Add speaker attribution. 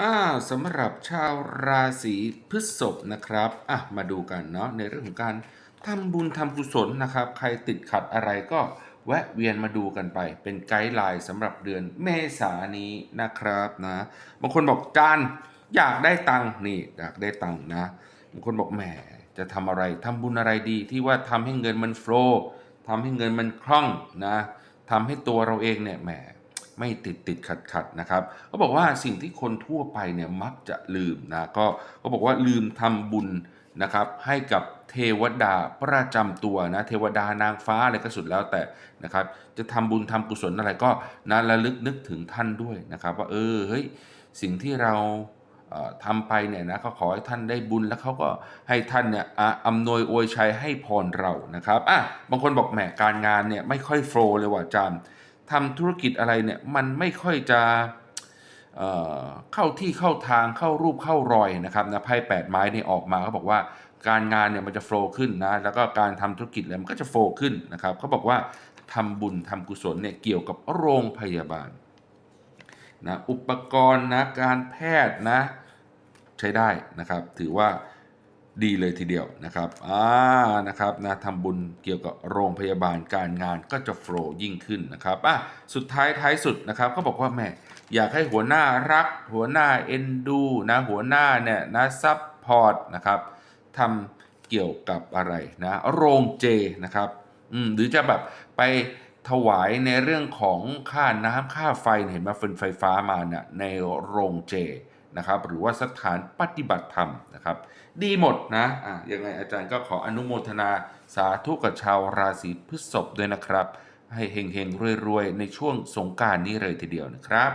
Speaker 1: อ่าสำหรับชาวราศีพฤษภนะครับอะมาดูกันเนาะในเรื่องของการทำบุญทำกุศลนะครับ ใครติดขัดอะไรก็แวะเวียนมาดูกันไป เป็นไกด์ไลน์สำหรับเดือนเมษานี้นะครับนะบางคนบอกจานอยากได้ตังค์นี่อยากได้ตังค์นะบางคนบอกแหมจะทำอะไรทำบุญอะไรดีที่ว่าทำให้เงินมันโฟล์ทำให้เงินมันคล่องนะทำให้ตัวเราเองเนี่ยแหม ไม่ติดติดขัดขัดนะครับเขาบอกว่าสิ่งที่คนทั่วไปเนี่ยมักจะลืมนะก็เขาบอกว่าลืมทำบุญนะครับให้กับเทวดาประจำตัวนะเทวดานางฟ้าอะไรก็สุดแล้วแต่นะครับ จะทำบุญทำกุศลอะไรก็นะระลึกนึกถึงท่านด้วยนะครับ ว่าเออเฮ้ยสิ่งที่เราเอ่อทำไปเนี่ยนะก็ขอให้ท่านได้บุญแล้วเขาก็ให้ท่านเนี่ยอะอำนวยอวยชัยให้พรเรานะครับอะบางคนบอกแหมการงานเนี่ยไม่ค่อยโฟล์เลยว่ะจารย์ ทำธุรกิจอะไรเนี่ยมันไม่ค่อยจะเเข้าที่เข้าทางเข้ารูปเข้ารอยนะครับนะไพ่แปดไม้นี่ออกมาเขาบอกว่าการงานเนี่ยมันจะโฟล์ขึ้นนะแล้วก็การทำธุรกิจอะไรมันก็จะโฟล์ขึ้นนะครับเขาบอกว่าทำบุญทำกุศลเนี่ยเกี่ยวกับโรงพยาบาลนะอุปกรณ์นะการแพทย์นะใช้ได้นะครับ ถือว่า ดีเลยทีเดียวนะครับอ่านะครับนะทำบุญเกี่ยวกับโรงพยาบาลการงานก็จะโฟล์ยิ่งขึ้นนะครับอะสุดท้ายท้ายสุดนะครับเขาบอกว่าแม่อยากให้หัวหน้ารัก หัวหน้าเอ็นดูนะหัวหน้าเนี่ยนะซัพพอร์ตนะครับทำเกี่ยวกับอะไรนะโรงเจนะครับอืมหรือจะแบบไปถวายในเรื่องของค่าน้ำค่าไฟเห็นไหมาฟืนไฟฟ้ามาเนี่ยในโรงเจ นะครับหรือว่าสถานปฏิบัติธรรมนะครับ ดีหมดนะอะยังไงอาจารย์ก็ขออนุโมทนาสาธุกับชาวราศีพฤษภด้วยนะครับ ให้เฮงๆรวยๆ ในช่วงสงการนี้เลยทีเดียวนะครับ